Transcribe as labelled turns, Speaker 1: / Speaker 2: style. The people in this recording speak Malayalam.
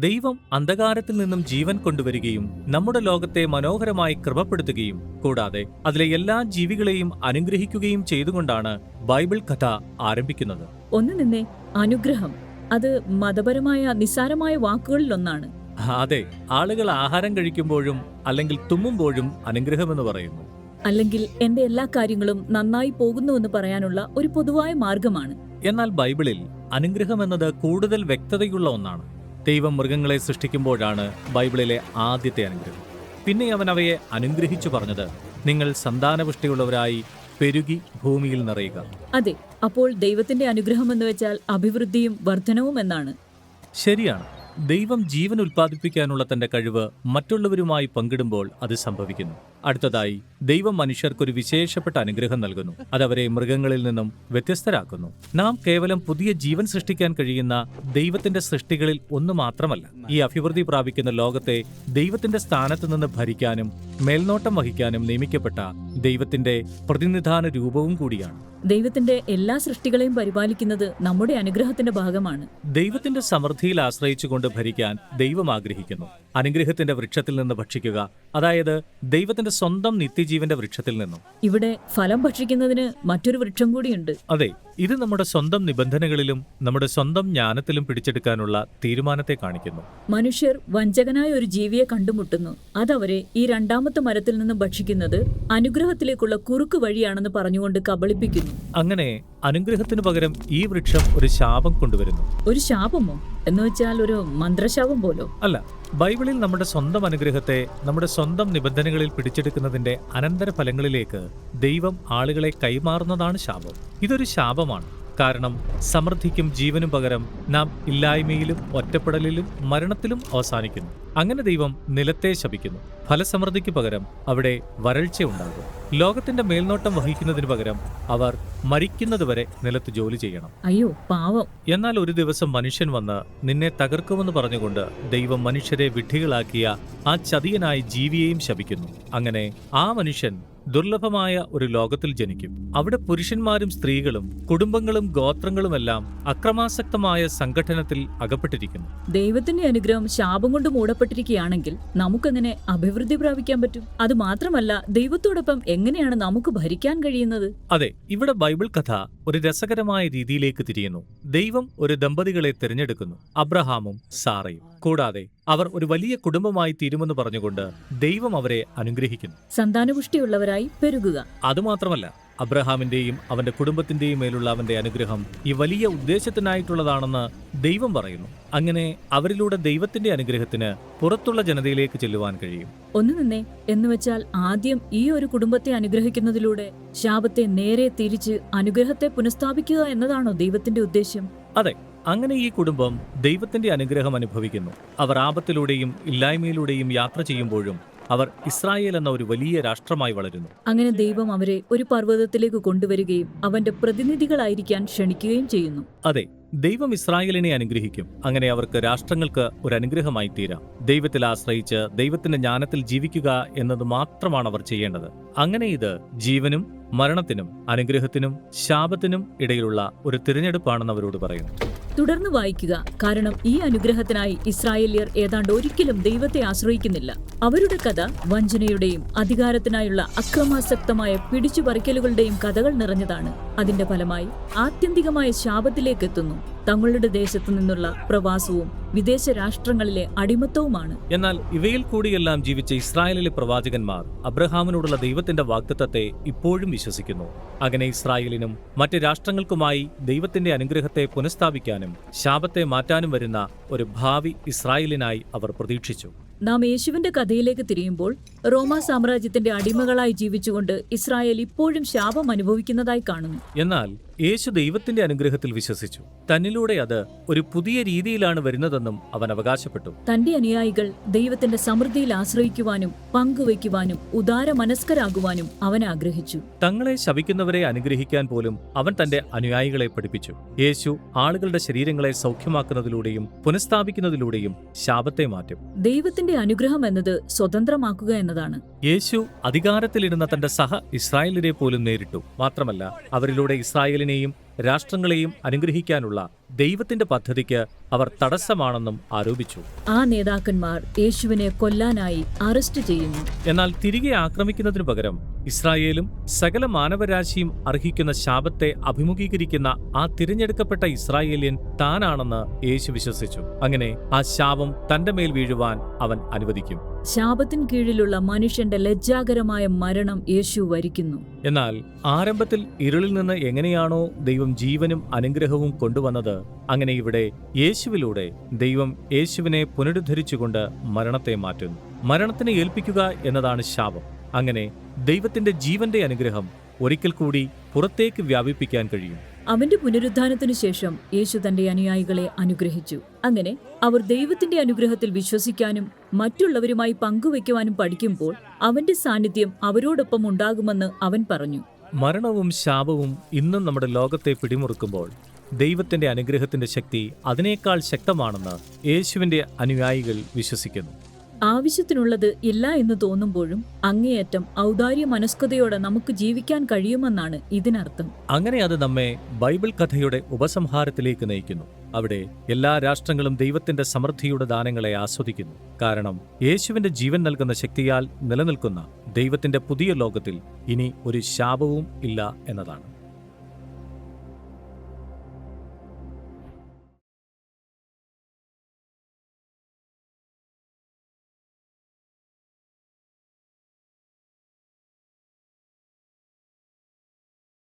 Speaker 1: ദൈവം അന്ധകാരത്തിൽ നിന്നും ജീവൻ കൊണ്ടുവരികയും നമ്മുടെ ലോകത്തെ മനോഹരമായി ക്രമപ്പെടുത്തുകയും കൂടാതെ അതിലെ എല്ലാ ജീവികളെയും അനുഗ്രഹിക്കുകയും ചെയ്തുകൊണ്ടാണ് ബൈബിൾ കഥ ആരംഭിക്കുന്നത്.
Speaker 2: ഒന്ന് നിന്നെ അനുഗ്രഹം അത് മതപരമായ നിസ്സാരമായ വാക്കുകളിലൊന്നാണ്.
Speaker 1: അതെ ആളുകൾ ആഹാരം കഴിക്കുമ്പോഴും അല്ലെങ്കിൽ തുമ്മുമ്പോഴും അനുഗ്രഹമെന്ന് പറയുന്നു.
Speaker 2: അല്ലെങ്കിൽ എന്റെ എല്ലാ കാര്യങ്ങളും നന്നായി പോകുന്നുവെന്ന് പറയാനുള്ള ഒരു പൊതുവായ മാർഗമാണ്.
Speaker 1: എന്നാൽ ബൈബിളിൽ അനുഗ്രഹം എന്നത് കൂടുതൽ വ്യക്തതയുള്ള ഒന്നാണ്. ദൈവം മൃഗങ്ങളെ സൃഷ്ടിക്കുമ്പോഴാണ് ബൈബിളിലെ ആദ്യത്തെ അനുഗ്രഹം. പിന്നെ അവൻ അവയെ അനുഗ്രഹിച്ചു പറഞ്ഞത് നിങ്ങൾ സന്താനപുഷ്ടിയുള്ളവരായി പെരുകി ഭൂമിയിൽ നിറയുക.
Speaker 2: അതെ അപ്പോൾ ദൈവത്തിന്റെ അനുഗ്രഹം എന്ന് വെച്ചാൽ അഭിവൃദ്ധിയും വർധനവും എന്നാണ്.
Speaker 1: ശരിയാണ്. ദൈവം ജീവൻ ഉൽപ്പാദിപ്പിക്കാനുള്ള തന്റെ കഴിവ് മറ്റുള്ളവരുമായി പങ്കിടുമ്പോൾ അത് സംഭവിക്കുന്നു. അടുത്തതായി ദൈവം മനുഷ്യർക്കൊരു വിശേഷപ്പെട്ട അനുഗ്രഹം നൽകുന്നു. അതവരെ മൃഗങ്ങളിൽ നിന്നും വ്യത്യസ്തരാക്കുന്നു. നാം കേവലം പുതിയ ജീവൻ സൃഷ്ടിക്കാൻ കഴിയുന്ന ദൈവത്തിന്റെ സൃഷ്ടികളിൽ ഒന്ന് മാത്രമല്ല ഈ അഭിവൃദ്ധി പ്രാപിക്കുന്ന ലോകത്തെ ദൈവത്തിന്റെ സ്ഥാനത്ത് നിന്ന് ഭരിക്കാനും മേൽനോട്ടം വഹിക്കാനും നിയമിക്കപ്പെട്ട ദൈവത്തിന്റെ പ്രതിനിധാന രൂപവും കൂടിയാണ്.
Speaker 2: ദൈവത്തിന്റെ എല്ലാ സൃഷ്ടികളെയും പരിപാലിക്കുന്നത് നമ്മുടെ അനുഗ്രഹത്തിന്റെ ഭാഗമാണ്.
Speaker 1: ദൈവത്തിന്റെ സമൃദ്ധിയിൽ ആശ്രയിച്ചുകൊണ്ട് ഭരിക്കാൻ ദൈവം ആഗ്രഹിക്കുന്നു. അനുഗ്രഹത്തിന്റെ വൃക്ഷത്തിൽ നിന്ന് ഭക്ഷിക്കുക അതായത് ദൈവത്തിന്റെ സ്വന്തം നിത്യജീവന്റെ വൃക്ഷത്തിൽ നിന്നും.
Speaker 2: ഇവിടെ ഫലം ഭക്ഷിക്കുന്നതിന് മറ്റൊരു വൃക്ഷം കൂടിയുണ്ട്.
Speaker 1: അതെ ഇത് നമ്മുടെ സ്വന്തം നിബന്ധനകളിലും നമ്മുടെ സ്വന്തം ജ്ഞാനത്തിലും പിടിച്ചെടുക്കാനുള്ള തീരുമാനത്തെ കാണിക്കുന്നു.
Speaker 2: മനുഷ്യർ വഞ്ചകനായ ഒരു ജീവിയെ കണ്ടുമുട്ടുന്നു. അതവരെ ഈ രണ്ടാമത്തെ മരത്തിൽ നിന്നും ഭക്ഷിക്കുന്നത് അനുഗ്രഹത്തിലേക്കുള്ള കുറുക്ക് വഴിയാണെന്ന് പറഞ്ഞുകൊണ്ട് കബളിപ്പിക്കുന്നു.
Speaker 1: അങ്ങനെ അനുഗ്രഹത്തിനു പകരം ഈ വൃക്ഷം ഒരു ശാപം കൊണ്ടുവരുന്നു.
Speaker 2: ഒരു ശാപമോ? എന്ന് വെച്ചാൽ ഒരു മന്ത്രശാപം പോലോ?
Speaker 1: അല്ല ബൈബിളിൽ നമ്മുടെ സ്വന്തം അനുഗ്രഹത്തെ നമ്മുടെ സ്വന്തം നിബന്ധനകളിൽ പിടിച്ചെടുക്കുന്നതിന്റെ അനന്തര ഫലങ്ങളിലേക്ക് ദൈവം ആളുകളെ കൈമാറുന്നതാണ് ശാപം. ഇതൊരു ശാപമാണ്. കാരണം സമൃദ്ധിക്കും ജീവനും പകരം നാം ഇല്ലായ്മയിലും ഒറ്റപ്പെടലിലും മരണത്തിലും അവസാനിക്കുന്നു. അങ്ങനെ ദൈവം നിലത്തെ ശപിക്കുന്നു. ഫലസമൃദ്ധിക്ക് പകരം അവിടെ വരൾച്ച ഉണ്ടാകും. ലോകത്തിന്റെ മേൽനോട്ടം വഹിക്കുന്നതിന് പകരം അവർ മരിക്കുന്നതുവരെ നിലത്ത് ജോലി ചെയ്യണം.
Speaker 2: അയ്യോ പാവം.
Speaker 1: എന്നാൽ ഒരു ദിവസം മനുഷ്യൻ വന്ന് നിന്നെ തകർക്കുമെന്ന് പറഞ്ഞുകൊണ്ട് ദൈവം മനുഷ്യരെ വിഡ്ഢികളാക്കിയ ആ ചതിയനായ ജീവിയെയും ശപിക്കുന്നു. അങ്ങനെ ആ മനുഷ്യൻ ദുർലഭമായ ഒരു ലോകത്തിൽ ജനിക്കും. അവിടെ പുരുഷന്മാരും സ്ത്രീകളും കുടുംബങ്ങളും ഗോത്രങ്ങളുമെല്ലാം അക്രമാസക്തമായ സംഘടനത്തിൽ അകപ്പെട്ടിരിക്കുന്നു.
Speaker 2: ദൈവത്തിന്റെ അനുഗ്രഹം ശാപം കൊണ്ട് മൂടപ്പെട്ടിരിക്കുകയാണെങ്കിൽ നമുക്കെങ്ങനെ അഭിവൃദ്ധി പ്രാപിക്കാൻ പറ്റും? അത് മാത്രമല്ല ദൈവത്തോടൊപ്പം എങ്ങനെയാണ് നമുക്ക് ഭരിക്കാൻ കഴിയുന്നത്?
Speaker 1: അതെ ഇവിടെ ബൈബിൾ കഥ ഒരു രസകരമായ രീതിയിലേക്ക് തിരിയുന്നു. ദൈവം ഒരു ദമ്പതികളെ തിരഞ്ഞെടുക്കുന്നു അബ്രഹാമും സാറയും. കൂടാതെ അവർ ഒരു വലിയ കുടുംബമായി തീരുമെന്ന് പറഞ്ഞുകൊണ്ട് ദൈവം അവരെ അനുഗ്രഹിക്കുന്നു.
Speaker 2: സന്താനപുഷ്ടിയുള്ളവരായി പെരുകുക.
Speaker 1: അതുമാത്രമല്ല അബ്രഹാമിന്റെയും അവന്റെ കുടുംബത്തിന്റെയും മേലുള്ള അവന്റെ അനുഗ്രഹം ഈ വലിയ ഉദ്ദേശത്തിനായിട്ടുള്ളതാണെന്ന് ദൈവം പറയുന്നു. അങ്ങനെ അവരിലൂടെ ദൈവത്തിന്റെ അനുഗ്രഹത്തിന് പുറത്തുള്ള ജനതയിലേക്ക് ചെല്ലുവാൻ കഴിയും.
Speaker 2: ഒന്ന് നിന്നെ എന്നുവെച്ചാൽ ആദ്യം ഈ ഒരു കുടുംബത്തെ അനുഗ്രഹിക്കുന്നതിലൂടെ ശാപത്തെ നേരെ തിരിച്ച് അനുഗ്രഹത്തെ പുനഃസ്ഥാപിക്കുക എന്നതാണോ ദൈവത്തിന്റെ ഉദ്ദേശ്യം
Speaker 1: അതെ അങ്ങനെ ഈ കുടുംബം ദൈവത്തിന്റെ അനുഗ്രഹം അനുഭവിക്കുന്നു. അവർ ആപത്തിലൂടെയും ഇല്ലായ്മയിലൂടെയും യാത്ര ചെയ്യുമ്പോഴും അവർ ഇസ്രായേൽ എന്ന ഒരു വലിയ രാഷ്ട്രമായി വളരുന്നു.
Speaker 2: അങ്ങനെ ദൈവം അവരെ ഒരു പർവതത്തിലേക്ക് കൊണ്ടുവരികയും അവന്റെ പ്രതിനിധികളായിരിക്കാൻ ക്ഷണിക്കുകയും ചെയ്യുന്നു.
Speaker 1: അതെ ദൈവം ഇസ്രായേലിനെ അനുഗ്രഹിക്കും. അങ്ങനെ അവർക്ക് രാഷ്ട്രങ്ങൾക്ക് ഒരു അനുഗ്രഹമായി തീരാം. ദൈവത്തിൽ ആശ്രയിച്ച് ദൈവത്തിന്റെ ജ്ഞാനത്തിൽ ജീവിക്കുക എന്നത് മാത്രമാണ് അവർ ചെയ്യേണ്ടത്. അങ്ങനെ ഇത് ജീവനും മരണത്തിനും അനുഗ്രഹത്തിനും ശാപത്തിനും ഇടയിലുള്ള ഒരു തിരഞ്ഞെടുപ്പാണെന്ന് അവരോട് പറയുന്നു.
Speaker 2: തുടർന്ന് വായിക്കുക. കാരണം ഈ അനുഗ്രഹത്തിനായി ഇസ്രായേലിയർ ഏതാണ്ട് ഒരിക്കലും ദൈവത്തെ ആശ്രയിക്കുന്നില്ല. അവരുടെ കഥ വഞ്ചനയുടെയും അധികാരത്തിനായുള്ള അക്രമാസക്തമായ പിടിച്ചുപറിക്കലുകളുടെയും കഥകൾ നിറഞ്ഞതാണ്. അതിന്റെ ഫലമായി ആത്യന്തികമായ ശാപത്തിലേക്ക് എത്തുന്നു തങ്ങളുടെ ദേശത്തു നിന്നുള്ള പ്രവാസവും വിദേശ രാഷ്ട്രങ്ങളിലെ അടിമത്തവുമാണ്.
Speaker 1: എന്നാൽ ഇവയിൽ കൂടിയെല്ലാം ജീവിച്ച ഇസ്രായേലിലെ പ്രവാചകന്മാർ അബ്രഹാമിനോടുള്ള ദൈവത്തിന്റെ വാഗ്ദത്തത്തെ ഇപ്പോഴും വിശ്വസിക്കുന്നു. അങ്ങനെ ഇസ്രായേലിനും മറ്റ് രാഷ്ട്രങ്ങൾക്കുമായി ദൈവത്തിന്റെ അനുഗ്രഹത്തെ പുനഃസ്ഥാപിക്കാനും ശാപത്തെ മാറ്റാനും വരുന്ന ഒരു ഭാവി ഇസ്രായേലിനായി അവർ പ്രതീക്ഷിച്ചു.
Speaker 2: നാം യേശുവിന്റെ കഥയിലേക്ക് തിരിയുമ്പോൾ റോമാ സാമ്രാജ്യത്തിന്റെ അടിമകളായി ജീവിച്ചുകൊണ്ട് ഇസ്രായേൽ ഇപ്പോഴും ശാപം അനുഭവിക്കുന്നതായി കാണുന്നു.
Speaker 1: എന്നാൽ യേശു ദൈവത്തിന്റെ അനുഗ്രഹത്തിൽ വിശ്വസിച്ചു. തന്നിലൂടെ അത് ഒരു പുതിയ രീതിയിലാണ് വരുന്നതെന്നും അവൻ അവകാശപ്പെട്ടു.
Speaker 2: തന്റെ അനുയായികൾ ദൈവത്തിന്റെ സമൃദ്ധിയിൽ ആശ്രയിക്കുവാനും പങ്കുവയ്ക്കുവാനും ഉദാര മനസ്കരാകുവാനും അവൻ ആഗ്രഹിച്ചു.
Speaker 1: തങ്ങളെ ശവിക്കുന്നവരെ അനുഗ്രഹിക്കാൻ പോലും അവൻ തന്റെ അനുയായികളെ പഠിപ്പിച്ചു. യേശു ആളുകളുടെ ശരീരങ്ങളെ സൗഖ്യമാക്കുന്നതിലൂടെയും പുനഃസ്ഥാപിക്കുന്നതിലൂടെയും ശാപത്തെ മാറ്റും.
Speaker 2: ദൈവത്തിന്റെ അനുഗ്രഹം എന്നത് സ്വതന്ത്രമാക്കുക എന്നതാണ്.
Speaker 1: യേശു അധികാരത്തിലിരുന്ന തന്റെ സഹ ഇസ്രായേലിനെ പോലും നേരിട്ടു. മാത്രമല്ല അവരിലൂടെ ഇസ്രായേലിനെയും രാഷ്ട്രങ്ങളെയും അനുഗ്രഹിക്കാനുള്ള ദൈവത്തിന്റെ പദ്ധതിക്ക് അവർ തടസ്സമാണെന്നും ആരോപിച്ചു.
Speaker 2: ആ നേതാക്കന്മാർ യേശുവിനെ കൊല്ലാനായി അറസ്റ്റ് ചെയ്യുന്നു.
Speaker 1: എന്നാൽ തിരികെ ആക്രമിക്കുന്നതിനു പകരം ഇസ്രായേലും സകല മാനവരാശിയും അർഹിക്കുന്ന ശാപത്തെ അഭിമുഖീകരിക്കുന്ന ആ തിരഞ്ഞെടുക്കപ്പെട്ട ഇസ്രായേലിയൻ താനാണെന്ന് യേശു വിശ്വസിച്ചു. അങ്ങനെ ആ ശാപം തന്റെ മേൽ വീഴുവാൻ അവൻ അനുവദിക്കും.
Speaker 2: ശാപത്തിൻ കീഴിലുള്ള മനുഷ്യന്റെ ലജ്ജാകരമായ മരണം യേശു വരിക്കുന്നു.
Speaker 1: എന്നാൽ ആരംഭത്തിൽ ഇരുളിൽ നിന്ന് എങ്ങനെയാണോ ദൈവം ജീവനും അനുഗ്രഹവും കൊണ്ടുവന്നത് അങ്ങനെ ഇവിടെ യേശുവിലൂടെ ദൈവം യേശുവിനെ പുനരുദ്ധരിച്ചുകൊണ്ട് മരണത്തെ മാറ്റുന്നു. മരണത്തിനെ ഏൽപ്പിക്കുക എന്നതാണ് ശാപം. അങ്ങനെ ദൈവത്തിന്റെ ജീവന്റെ അനുഗ്രഹം ഒരിക്കൽ കൂടി പുറത്തേക്ക് വ്യാപിപ്പിക്കാൻ കഴിയും.
Speaker 2: അവന്റെ പുനരുദ്ധാനത്തിനു ശേഷം യേശു തന്റെ അനുയായികളെ അനുഗ്രഹിച്ചു. അങ്ങനെ അവർ ദൈവത്തിന്റെ അനുഗ്രഹത്തിൽ വിശ്വസിക്കാനും മറ്റുള്ളവരുമായി പങ്കുവയ്ക്കുവാനും പഠിക്കുമ്പോൾ അവന്റെ സാന്നിധ്യം അവരോടൊപ്പം ഉണ്ടാകുമെന്ന് അവൻ പറഞ്ഞു.
Speaker 1: മരണവും ശാപവും ഇന്നും നമ്മുടെ ലോകത്തെ പിടിമുറുക്കുമ്പോൾ ദൈവത്തിന്റെ അനുഗ്രഹത്തിന്റെ ശക്തി അതിനേക്കാൾ ശക്തമാണെന്ന് യേശുവിന്റെ അനുയായികൾ വിശ്വസിക്കുന്നു.
Speaker 2: ആവശ്യത്തിനുള്ളത് ഇല്ല എന്ന് തോന്നുമ്പോഴും അങ്ങേയറ്റം ഔദാര്യ മനസ്കതയോടെ നമുക്ക് ജീവിക്കാൻ കഴിയുമെന്നാണ് ഇതിനർത്ഥം.
Speaker 1: അങ്ങനെ അത് നമ്മെ ബൈബിൾ കഥയുടെ ഉപസംഹാരത്തിലേക്ക് നയിക്കുന്നു. അവിടെ എല്ലാ രാഷ്ട്രങ്ങളും ദൈവത്തിന്റെ സമൃദ്ധിയുടെ ദാനങ്ങളെ ആസ്വദിക്കുന്നു. കാരണം യേശുവിന്റെ ജീവൻ നൽകുന്ന ശക്തിയാൽ നിലനിൽക്കുന്ന ദൈവത്തിന്റെ പുതിയ ലോകത്തിൽ ഇനി ഒരു ശാപവും ഇല്ല എന്നതാണ്.